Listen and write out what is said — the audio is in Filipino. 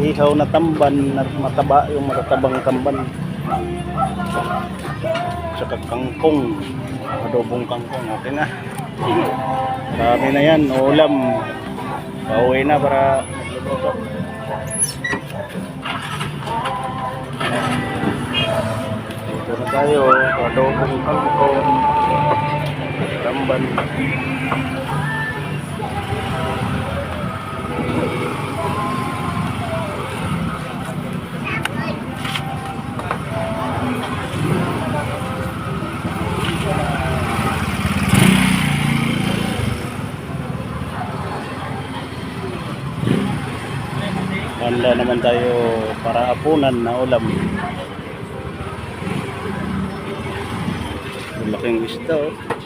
ihaw na tamban na mataba yung matatabang tamban. Tsaka kangkong. Adobong kangkong. Okay na. Marami na yan. Ulam. Pauwi na para magluto. Dito na tayo. Adobong kangkong. Tamban. Handa naman tayo para apunan na ulam. Malaking isda oh.